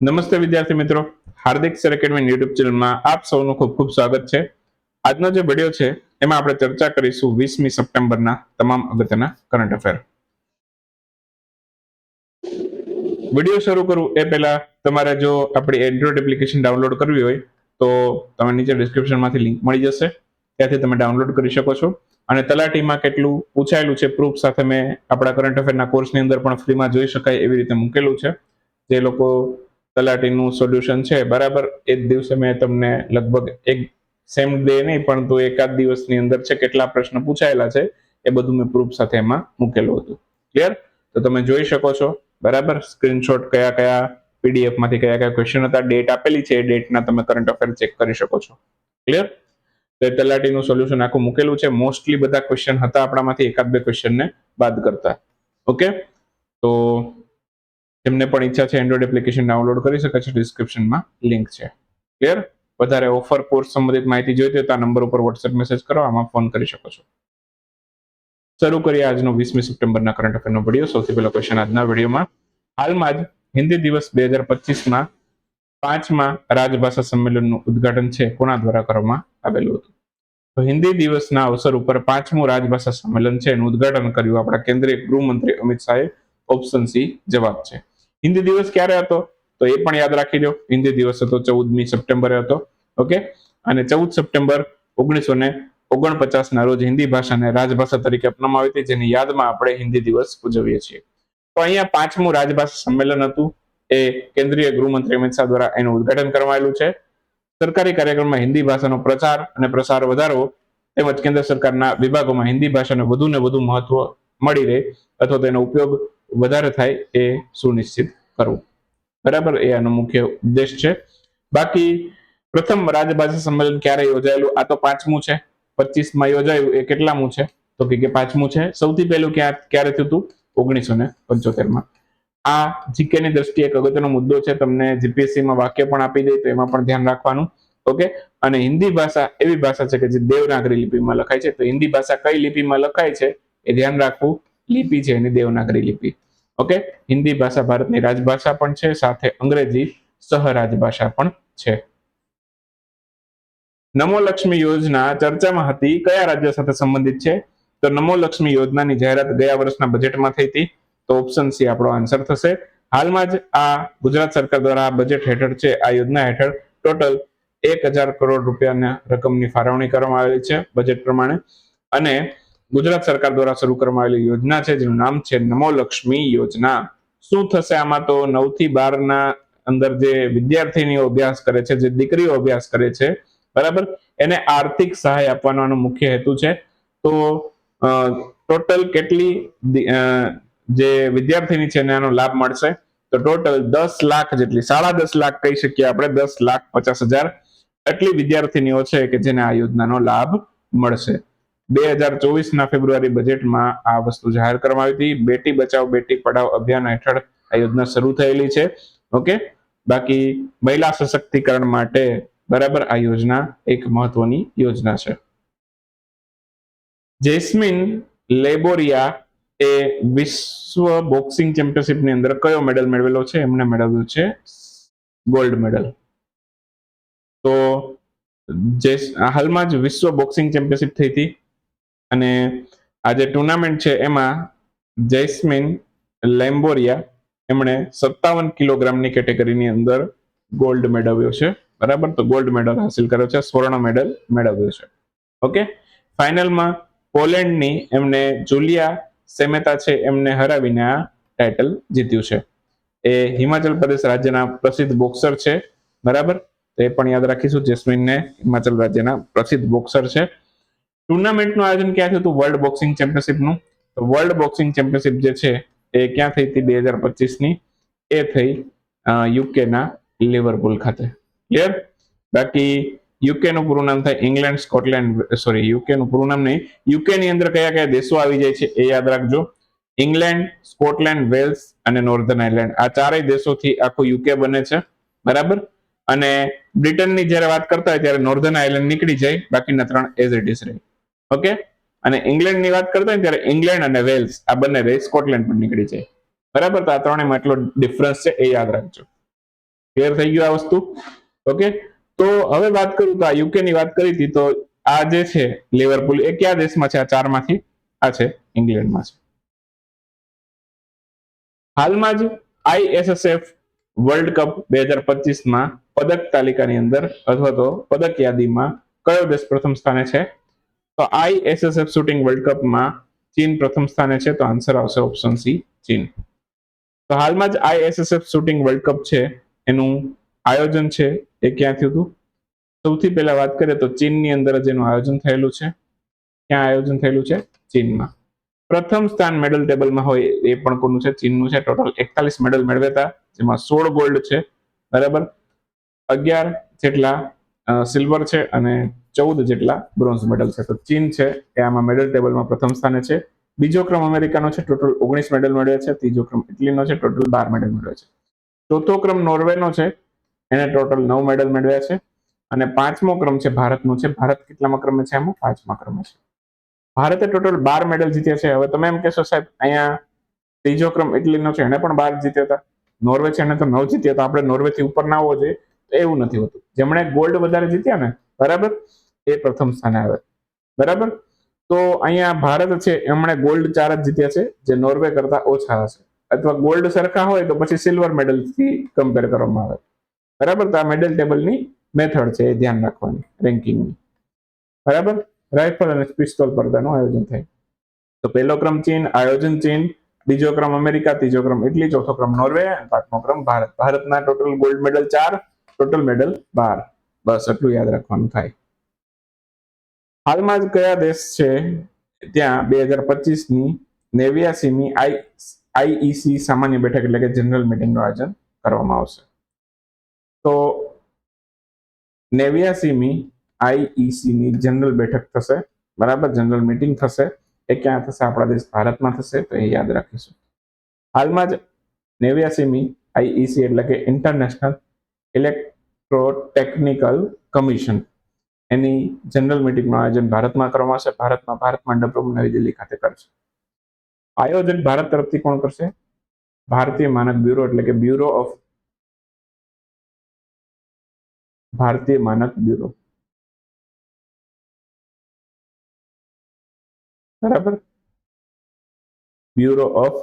નમસ્તે વિદ્યાર્થી મિત્રો. હાર્દિક સર એકેડમી યુટ્યુબ ચેનલમાં આપ સૌનું ખૂબ ખૂબ સ્વાગત છે. આજનો જે વીડિયો છે, એમાં આપણે ચર્ચા કરીશું વીસમી સપ્ટેમ્બરના તમામ અગત્યના કરંટ અફેર વીડિયો શરૂ કરું એ પહેલા તમારે જો આપણી એન્ડ્રોઇડ એપ્લિકેશન ડાઉનલોડ કરવી હોય, તો તમે નીચે ડિસ્ક્રિપ્શનમાંથી લિંક મળી જશે. ત્યાંથી તમે ડાઉનલોડ કરી શકો છો. અને તલાટીમાં કેટલું પૂછાયેલું છે પ્રૂફ સાથે મેં આપણા કરંટ અફેરના કોર્સની અંદર પણ ફ્રીમાં જોઈ શકાય એવી રીતે મૂકેલું છે. જે લોકો તલાટીનું સોલ્યુશન છે. બરાબર? એ જ દિવસે મેં તમને લગભગ એક સેમ ડે નહીં પરંતુ એકાદ દિવસની અંદર છે કેટલા પ્રશ્ન પૂછાયેલા છે, એ બધું મેં પ્રૂફ સાથે એમાં મૂકેલું હતું. ક્લિયર તો તમે જોઈ શકો છો. બરાબર? સ્ક્રીનશોટ કયા કયા પીડીએફમાંથી કયા કયા ક્વેશ્ચન હતા ડેટ આપેલી છે, એ ડેટના તમે કરંટ અફેર ચેક કરી શકો છો. ક્લિયર તો એ તલાટીનું સોલ્યુશન આખું મૂકેલું છે. મોસ્ટલી બધા ક્વેશ્ચન હતા આપણામાંથી, એકાદ બે ક્વેશ્ચનને બાદ કરતા. ઓકે તો જેમને પણ ઈચ્છા છે એન્ડ્રોઇડ એપ્લિકેશન ડાઉનલોડ કરી શકે છે ડિસ્ક્રિપ્શનમાં લિંક છે. ક્લિયર વધારે ઓફર કોર્સ સંબંધિત માહિતી જોઈતી હોય તો આ નંબર ઉપર વોટ્સએપ મેસેજ કરો, આમાં ફોન કરી શકો છો. શરૂ કરીએ આજનો વીસમી સપ્ટેમ્બરના કરંટ અફેરનો વીડિયો સૌથી પહેલો ક્વેશ્ચન આજના વિડીયોમાં હાલમાં જ હિન્દી દિવસ બે હજાર પચીસમાં પાંચમાં રાજભાષા સંમેલનનું ઉદ્ઘાટન છે, કોના દ્વારા કરવામાં આવેલું હતું? તો હિન્દી દિવસના અવસર ઉપર પાંચમું રાજભાષા સંમેલન છે, એનું ઉદઘાટન કર્યું આપણા કેન્દ્રીય ગૃહમંત્રી અમિત શાહે. ઓપ્શન સી જવાબ છે. હિન્દી દિવસ ક્યારે હતો? તો એ પણ યાદ રાખી લો હિન્દી દિવસ હતો, ચૌદમી સપ્ટેમ્બરે હતો. ઓકે? અને ચૌદ સપ્ટેમ્બર ઓગણીસો ને ઓગણપચાસ ના રોજ હિન્દી ભાષાને રાજભાષા તરીકે અપનાવવામાં આવી હતી, જેની યાદમાં આપણે હિન્દી દિવસ ઉજવીએ છીએ. તો અહીંયા પાંચમું રાજભાષા સંમેલન હતું. એ કેન્દ્રીય ગૃહમંત્રી અમિત શાહ દ્વારા એનું ઉદ્ઘાટન કરવામાં છે. સરકારી કાર્યક્રમમાં હિન્દી ભાષાનો પ્રચાર અને પ્રસાર વધારવો તેમજ કેન્દ્ર સરકારના વિભાગોમાં હિન્દી ભાષાને વધુ ને વધુ મહત્વ મળી રહે અથવા તો એનો ઉપયોગ વધારે થાય એ સુનિશ્ચિત કરવું. બરાબર? એ આનો મુખ્ય ઉદ્દેશ છે. બાકી પ્રથમ રાજભાષા સંમેલન ક્યારે યોજાયેલું? આ તો પાંચમું છે. પચીસમાં યોજાયું. એ કેટલામું છે? તો કે પાંચમું છે. સૌથી પહેલું ક્યાં ક્યારે થયું હતું? ઓગણીસો ને પંચોતેરમાં આ જીકે ની દ્રષ્ટિએ એક અગત્યનો મુદ્દો છે. તમને જીપીએસસી માં વાક્ય પણ આપી દે તો એમાં પણ ધ્યાન રાખવાનું. ઓકે? અને હિન્દી ભાષા એવી ભાષા છે કે જે દેવનાગરી લિપિમાં લખાય છે. તો હિન્દી ભાષા કઈ લિપિમાં લખાય છે? એ ધ્યાન રાખવું લિપિ છે, એની દેવનાગરી લિપિ. ઓકે હિન્દી ભાષા ભારતની રાજભાષા પણ છે, સાથે અંગ્રેજી સહરાજભાષા પણ છે. નમો લક્ષ્મી યોજના ચર્ચામાં હતી. કયા રાજ્ય સાથે સંબંધિત છે? તો નમો લક્ષ્મી યોજનાની જાહેરાત ગયા વર્ષના બજેટમાં થઈ હતી. તો ઓપ્શન સી આપણો આન્સર થશે. હાલમાં જ આ ગુજરાત સરકાર દ્વારા બજેટ હેઠળ છે, આ યોજના હેઠળ ટોટલ એક હજાર કરોડ રૂપિયાના રકમની ફાળવણી કરવામાં આવેલી છે, બજેટ પ્રમાણે. અને ગુજરાત સરકાર દ્વારા શરૂ કરવામાં આવેલી યોજના છે, જેનું નામ છે નમો લક્ષ્મી યોજના. શું થશે આમાં તો નવથી બાર ના અંદર જે વિદ્યાર્થીનીઓ અભ્યાસ કરે છે, જે દીકરીઓ અભ્યાસ કરે છે, બરાબર? એને આર્થિક સહાય આપવાનો મુખ્ય હેતુ છે. તો ટોટલ કેટલી જે વિદ્યાર્થીની છે એને આનો લાભ મળશે? તો ટોટલ દસ લાખ જેટલી, સાડા દસ લાખ કહી શકીએ આપણે, દસ લાખ પચાસ હજાર. એટલી વિદ્યાર્થીનીઓ છે કે જેને આ યોજનાનો લાભ મળશે. બે હજાર ચોવીસ ના ફેબ્રુઆરી બજેટમાં આ વસ્તુ જાહેર કરવામાં આવી હતી. બેટી બચાવ, બેટી પઢાઓ અભિયાન હેઠળ આ યોજના શરૂ થયેલી છે. ઓકે? બાકી મહિલા સશક્તિકરણ માટે બરાબર આ યોજના એક મહત્વની યોજના છે. જેસ્મિન લેબોરિયા એ વિશ્વ બોક્સિંગ ચેમ્પિયનશિપની અંદર કયો મેડલ મેળવેલો છે? એમણે મેળવ્યું છે ગોલ્ડ મેડલ. તો જે હાલમાં જ વિશ્વ બોક્સિંગ ચેમ્પિયનશિપ થઈ હતી. અને આ જે ટુર્નામેન્ટ છે એમાં જૈસ્મિન લેમ્બોરિયા એમણે સત્તાવન કિલોગ્રામની કેટેગરીની અંદર ગોલ્ડ મેળવ્યો છે. બરાબર? તો ગોલ્ડ મેડલ હાસિલ કર્યો છે, સ્વર્ણ મેડલ મેળવ્યો છે. ઓકે? ફાઇનલમાં પોલેન્ડની એમને જુલિયા સેમેતા છે એમને હરાવીને આ ટાઇટલ જીત્યું છે. એ હિમાચલ પ્રદેશ રાજ્યના પ્રસિદ્ધ બોક્સર છે. બરાબર? તો એ પણ યાદ રાખીશું, જેસ્મિનને હિમાચલ રાજ્યના પ્રસિદ્ધ બોક્સર છે. ટુર્નામેન્ટનું આયોજન ક્યાં થયું હતું? વર્લ્ડ બોક્સિંગ ચેમ્પિયનશિપનું તો વર્લ્ડ બોક્સિંગ ચેમ્પિયનશિપ જે છે, એ ક્યાં થઈ હતી બે હજાર પચીસની? એ થઈ યુકેના લિવરપુલ ખાતે. ક્લિયર બાકી યુકેનું પૂરું નામ થાય ઇંગ્લેન્ડ સ્કોટલેન્ડ સોરી યુકે નું પૂરું નામ નહીં. યુકે ની અંદર કયા કયા દેશો આવી જાય છે એ યાદ રાખજો. ઇંગ્લેન્ડ સ્કોટલેન્ડ વેલ્સ અને નોર્ધન આયર્લેન્ડ આ ચારેય દેશોથી આખું યુકે બને છે. બરાબર? અને બ્રિટનની જ્યારે વાત કરતા હોય ત્યારે નોર્ધન આયર્લેન્ડ નીકળી જાય, બાકીના ત્રણ એઝ ઇટ ઇઝ રહે. ઓકે અને ઇંગ્લેન્ડની વાત કરતા હોય ત્યારે ઇંગ્લેન્ડ અને વેલ્સ, આ બંને રહે સ્કોટલેન્ડ પણ નીકળી જાય. બરાબર? તો આ ત્રણેયમાં એટલો ડિફરન્સ છે એ યાદ રાખજો. ક્લિયર થઈ ગયું આ વસ્તુ? ઓકે તો હવે વાત કરું, તો આ યુકે ની વાત કરી હતી, તો આ જે છે લિવરપુલ, એ કયા દેશમાં છે આ ચારમાંથી? આ છે ઇંગ્લેન્ડમાં છે. હાલમાં જ આઈએસએસએફ વર્લ્ડ કપ બે હજાર પચીસમાં પદક તાલિકાની અંદર, અથવા તો પદક યાદીમાં કયો દેશ પ્રથમ સ્થાને છે? તો આઈએસએસએફ શૂટિંગ વર્લ્ડ કપમાં ચીન પ્રથમ સ્થાને છે, તો આન્સર આવશે ઓપ્શન સી, ચીન. તો હાલમાં જ આઈએસએસએફ શૂટિંગ વર્લ્ડ કપ છે, એનું આયોજન છે, એ ક્યાં થયું હતું? સૌથી પહેલા વાત કરીએ તો ચીનની અંદર જ એનું આયોજન થયેલું છે. ક્યાં આયોજન થયેલું છે? ચીનમાં. પ્રથમ સ્થાન મેડલ ટેબલમાં હોય એ પણ કોનું છે? ચીનનું છે. ટોટલ એકતાલીસ મેડલ મેળવ્યા જેમાં સોળ ગોલ્ડ છે. બરાબર? અગિયાર જેટલા સિલ્વર છે અને ચૌદ જેટલા બ્રોન્ઝ મેડલ છે. તો ચીન છે, એ આમાં મેડલ ટેબલમાં પ્રથમ સ્થાને છે. બીજો ક્રમ અમેરિકાનો છે ટોટલ ઓગણીસ મેડલ મળ્યો છે. ત્રીજો ક્રમ ઇટલીનો છે ટોટલ બાર મેડલ મળ્યો છે. ચોથો ક્રમ નોર્વેનો છે, એને ટોટલ નવ મેડલ મેળવ્યા છે. અને પાંચમો ક્રમ છે, ભારતનો છે. ભારત કેટલામાં ક્રમે છે એમાં પાંચમા ક્રમે છે. ભારતે ટોટલ બાર મેડલ જીત્યા છે. હવે તમે એમ કહેશો સાહેબ, અહીંયા ત્રીજો ક્રમ ઇટલીનો છે, એને પણ બાર જીત્યા હતા. નોર્વે છે, એને તો નવ જીત્યા હતા. આપણે નોર્વેથી ઉપર ના હોવો જોઈએ. તો એવું નથી હોતું. જેમણે ગોલ્ડ વધારે જીત્યા ને, બરાબર? એ પ્રથમ સ્થાને આવે. બરાબર? તો અહીંયા ભારત છે, એમણે ગોલ્ડ ચાર જ જીત્યા છે, જે નોર્વે કરતા ઓછા હશે. અથવા ગોલ્ડ સરખા હોય તો પછી સિલ્વર મેડલથી કમ્પેર કરવામાં આવે. બરાબર? તો આ મેડલ ટેબલની મેથડ છે, એ ધ્યાન રાખવાની રેન્કિંગની બરાબર? રાઇફલ અને પિસ્તોલ સ્પર્ધાનું આયોજન થાય. તો પહેલો ક્રમ ચીન, આયોજન ચીન, બીજો ક્રમ અમેરિકા, ત્રીજો ક્રમ ઇટલી, ચોથો ક્રમ નોર્વે અને પાંચમો ક્રમ ભારત. ભારતના ટોટલ ગોલ્ડ મેડલ ચાર ટોટલ મેડલ બાર. બસ એટલું યાદ રાખવાનું થાય. હાલમાં જ કયા દેશ છે? ત્યાં બે હજાર પચીસની નેવ્યાસીમી આઈ આઈઈસી સામાન્ય બેઠક એટલે કે જનરલ મિટિંગનું આયોજન કરવામાં આવશે. તો નેવ્યાસીમી આઈઈસીની જનરલ બેઠક થશે, બરાબર? જનરલ મિટિંગ થશે. એ ક્યાં થશે? આપણા દેશ ભારતમાં થશે, તો એ યાદ રાખીશું. હાલમાં જ નેવ્યાસીમી આઈઈસી એટલે કે ઇન્ટરનેશનલ ઇલેક્ટ્રોટેકનિકલ કમિશન એની જનરલ મિટિંગનું આયોજન ભારતમાં કરવામાં આવશે. ભારતમાં ભારત મંડપમ નવી દિલ્હી ખાતે કરશે. આયોજન ભારત તરફથી કોણ કરશે? ભારતીય માનક બ્યુરો એટલે કે બ્યુરો ઓફ ભારતીય માનક બ્યુરો. બરાબર? બ્યુરો ઓફ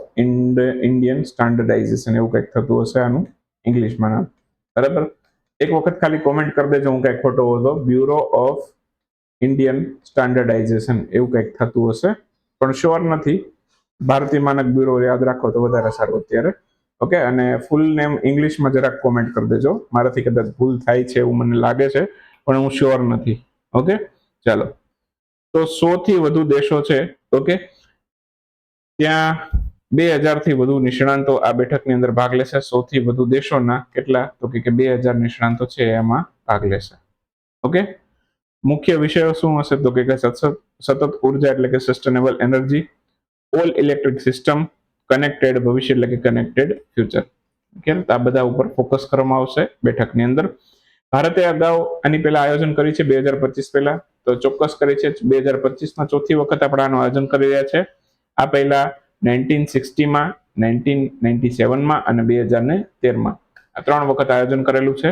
ઇન્ડિયન સ્ટાન્ડર્ડાઇઝેશન એવું કંઈક થતું હશે આનું. ઇંગ્લિશમાં નામ. બરાબર? એક વખત ખાલી કોમેન્ટ કરી દેજો, હું કંઈક ખોટો હતો બ્યુરો ઓફ ઇન્ડિયન સ્ટાન્ડર્ડાઇઝેશન એવું કંઈક થતું હશે. પણ શ્યોર નથી. ભારતીય માનક બ્યુરો યાદ રાખો તો વધારે સારું અત્યારે. ઓકે અને ફૂલ નેમ ઇંગ્લિશમાં જરાક કોમેન્ટ કરી દેજો. મારાથી કદાચ ભૂલ થાય છે એવું મને લાગે છે, પણ હું શ્યોર નથી. ઓકે ચાલો. તો સો થી વધુ દેશો છે. ઓકે ત્યાં બે હજારથી વધુ નિષ્ણાંતો આ બેઠકની અંદર ભાગ લેશે. સૌથી વધુ દેશોના કેટલા? તો કે બે હજાર નિષ્ણાંતો છે એમાં ભાગ લેશે. ઓકે? મુખ્ય વિષયો શું હશે? તો કે સતત ઊર્જા એટલે કે sustainable energy all electric system connected ભવિષ્ય એટલે કે કનેક્ટેડ ફ્યુચર ઓકે? આ બધા ઉપર ફોકસ કરવામાં આવશે બેઠકની અંદર. ભારતે અગાઉ આની પહેલા આયોજન કરી છે બે હજાર પચીસ પહેલા. તો ચોક્કસ કરી છે બે હજાર પચીસમાં ચોથી વખત આપણે આનું આયોજન કરી રહ્યા છે. આ પહેલા નાઇન્ટીન સિક્સટીમાં નાઇન્ટીન નાઇન્ટી સેવનમાં અને બે હજાર ને તેરમાં. આ ત્રણ વખત આયોજન કરેલું છે.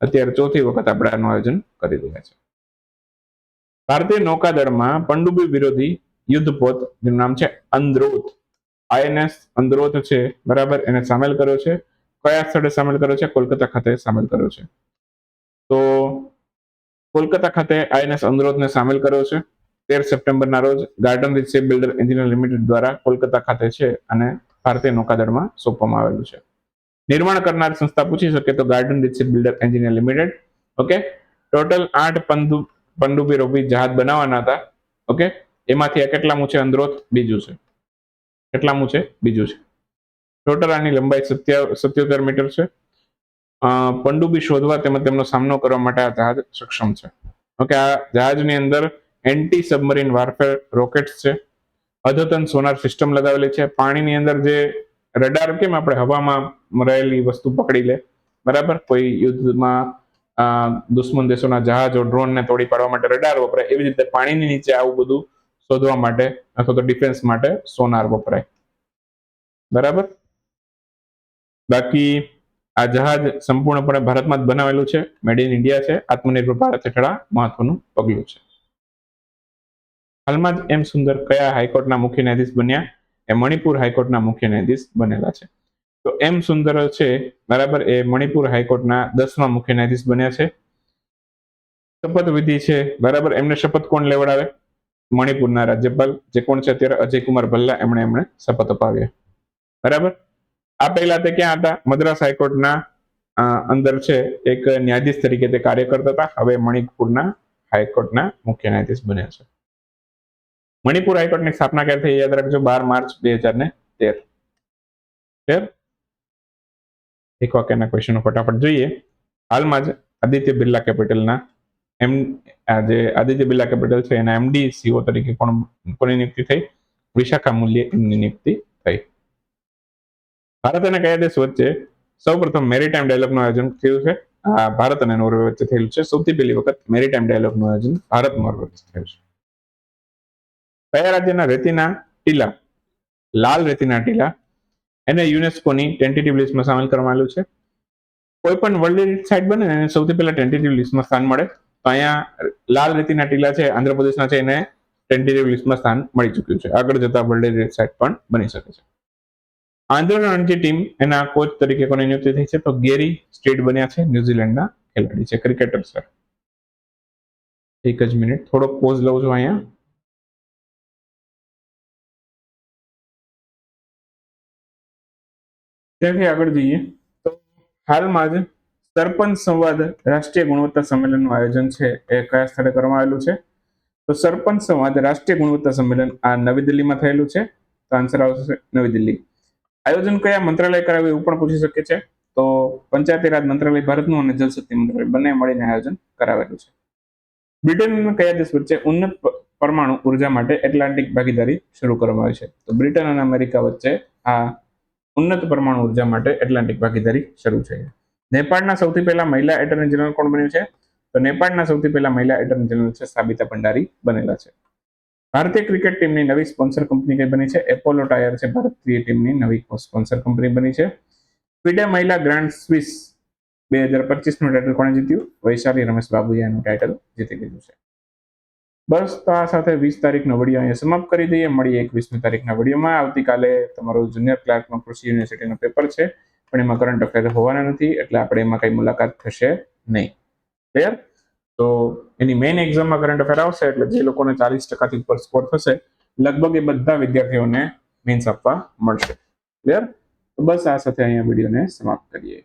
અત્યારે ચોથી વખત આપણે આનું આયોજન કરી રહ્યા છે ભારતીય નૌકાદળમાં પંડુબી વિરોધી યુદ્ધપોત, જેનું નામ છે અંદ્રોત આઈએનએસ અંદ્રોત છે, બરાબર? એને સામેલ કર્યો છે. કયા સ્થળે સામેલ કર્યો છે? કોલકાતા ખાતે સામેલ કર્યો છે. તો કોલકાતા ખાતે આઈએનએસ અંદ્રોતને સામેલ કર્યો છે. તેર સપ્ટેમ્બરના રોજ garden ship builder engineer limited દ્વારા કોલકાતા ખાતે છે અને ભારતીય નૌકાદળમાં સોંપવામાં આવેલું છે. નિર્માણ કરનાર સંસ્થા પૂછી શકે તો garden ship builder engineer limited, okay? Total આઠ પંદુ પંડુબી રોબી જહાજ બનાવવાના હતા, ઓકે? એમાંથી આ કેટલામું છે અંદરોત બીજું છે. કેટલામું છે? બીજું છે. ટોટલ આની લંબાઈ સત્યોતેર મીટર છે. પંડુબી શોધવા તેમજ તેમનો સામનો કરવા માટે આ જહાજ સક્ષમ છે. ઓકે, આ જહાજની અંદર એન્ટી સબમરીન વારફેર રોકેટ્સ છે. અદ્યતન સોનાર સિસ્ટમ લગાવેલી છે. પાણીની અંદર જે રડાર કેમ આપણે હવામાં રહેલી વસ્તુ પકડી લે? બરાબર? કોઈ યુદ્ધમાં દુશ્મન દેશોના જહાજો ડ્રોનને તોડી પાડવા માટે રડાર વપરાય. એવી રીતે પાણીની નીચે આવું બધું શોધવા માટે અથવા તો ડિફેન્સ માટે સોનાર વપરાય. બરાબર? બાકી આ જહાજ સંપૂર્ણપણે ભારતમાં જ બનાવેલું છે. મેડ ઇન ઇન્ડિયા છે. આત્મનિર્ભર ભારત હેઠળ મહત્વનું પગલું છે. હાલમાં જ એમ સુંદર કયા હાઈકોર્ટના મુખ્ય ન્યાયાધીશ બન્યા? એ મણિપુર હાઈકોર્ટના મુખ્ય ન્યાયાધીશ બનેલા છે. તો એમ સુંદર છે, બરાબર, એ મણિપુર હાઈકોર્ટના દસમા મુખ્ય ન્યાયાધીશ બન્યા છે. શપથવિધિ છે, બરાબર, એમને શપથ કોણ લેવડાવે? મણિપુરના રાજ્યપાલ, જે કોણ છે અત્યારે? અજયકુમાર ભલ્લા, એમણે એમણે શપથ અપાવ્યા. બરાબર? આ પહેલા તે ક્યાં હતા? મદ્રાસ હાઈકોર્ટના અંદર છે, એક ન્યાયાધીશ તરીકે તે કાર્ય કરતા હતા. હવે મણિપુરના હાઈકોર્ટના મુખ્ય ન્યાયાધીશ બન્યા છે. મણિપુર હાઈકોર્ટની સ્થાપના ક્યારે થઈ યાદ રાખજો? બાર માર્ચ બે હજાર ને તેર. તેર એક વાક્યના ક્વેશ્ચનો ફટાફટ જોઈએ. હાલમાં જ આદિત્ય બિરલા કેપિટલના એમ જે આદિત્ય બિરલા કેપિટલ છે, એના એમડી, સીઓ તરીકે કોણ, કોની નિયુક્તિ થઈ? વિશાખા મૂલ્ય એમની નિયુક્તિ થઈ. ભારત અને કયા દેશ વચ્ચે સૌપ્રથમ મેરીટાઈમ ડાયલોગનું આયોજન થયું છે? આ ભારત અને નોર્વે વચ્ચે થયેલું છે. સૌથી પહેલી વખત મેરીટાઈમ ડાયલોગનું આયોજન ભારત નોર્વે વચ્ચે થયું છે. કયા રાજ્યના રેતીના ટીલા? લાલ રેતીના ટીલા. એને યુનેસ્કોની ટેન્ટેટિવ લિસ્ટમાં સામેલ કરવામાં આવ્યું છે. કોઈ પણ વર્લ્ડ હેરિટેજ સાઇટ બને એને સૌથી પહેલા ટેન્ટેટિવ લિસ્ટમાં સ્થાન મળે. તો અહીંયા લાલ રેતીના ટીલા છે, આંધ્રપ્રદેશના છે, એને ટેન્ટેટિવ લિસ્ટમાં સ્થાન મળી ચૂક્યું છે. આગળ જતા વર્લ્ડ હેરિટેજ સાઇટ પણ બની શકે છે. આંધ્ર રણજી ટીમ એના કોચ તરીકે કોની નિયુક્તિ થઈ છે? તો ગેરી સ્ટેટ બન્યા છે, ન્યુઝીલેન્ડના ખેલાડી છે ક્રિકેટર સર એક જ મિનિટ થોડો પોઝ લઉં છું અહીંયા. ત્યાંથી આગળ જઈએ. તો હાલમાં જ સરપંચ સંવાદ રાષ્ટ્રીય ગુણવત્તા સંમેલનનું આયોજન છે એ કયા સ્થળે કરવામાં આવેલું છે? તો સરપંચ સંવાદ રાષ્ટ્રીય ગુણવત્તા સંમેલન આ નવી દિલ્હીમાં થયેલું છે. તો આન્સર આવશે નવી દિલ્હી. આયોજન કયા મંત્રાલય કરાવ્યું એવું પણ પૂછી શકે છે તો પંચાયતી રાજ મંત્રાલય ભારતનું અને જલશક્તિ મંત્રાલય બંને મળીને આયોજન કરાવેલું છે. બ્રિટન કયા દેશ વચ્ચે ઉન્નત પરમાણુ ઊર્જા માટે એટલાન્ટિક ભાગીદારી શરૂ કરવામાં આવી છે? તો બ્રિટન અને અમેરિકા વચ્ચે આ ઉન્નત પરમાણુ ઊર્જા માટે એટલાન્ટિક ભાગીદારી શરૂ છે નેપાળના સૌથી પહેલા મહિલા એટર્ની જનરલ કોણ બન્યું છે? તો નેપાળના સૌથી પહેલા મહિલા એટર્ની જનરલ છે સાબિતા ભંડારી બનેલા છે. ભારતીય ક્રિકેટ ટીમની નવી સ્પોન્સર કંપની કઈ બની છે? એપોલો ટાયર છે, ભારતીય ટીમની નવી સ્પોન્સર કંપની બની છે. ફિડે મહિલા ગ્રાન્ડ સ્વિસ બે હજાર પચીસનું ટાઇટલ કોણે જીત્યું? વૈશાલી રમેશ બાબુયાનું ટાઇટલ જીતી લીધું છે. બસ તો આ સાથે વીસ તારીખનો વીડિયો અહીંયા સમાપ્ત કરી દઈએ. મળીએ એકવીસમી તારીખના વિડીયોમાં. આવતીકાલે તમારું જુનિયર ક્લાર્કમાં કૃષિ યુનિવર્સિટીનો પેપર છે, પણ એમાં કરંટ અફેર હોવાના નથી, એટલે આપણે એમાં કઈ મુલાકાત થશે નહીં. ક્લિયર તો એની મેઇન એક્ઝામમાં કરંટ અફેર આવશે, એટલે જે લોકોને ચાલીસ ટકાથી ઉપર સ્કોર થશે, લગભગ એ બધા વિદ્યાર્થીઓને મીન્સ આપવા મળશે. ક્લિયર તો બસ આ સાથે અહીંયા વિડીયોને સમાપ્ત કરીએ.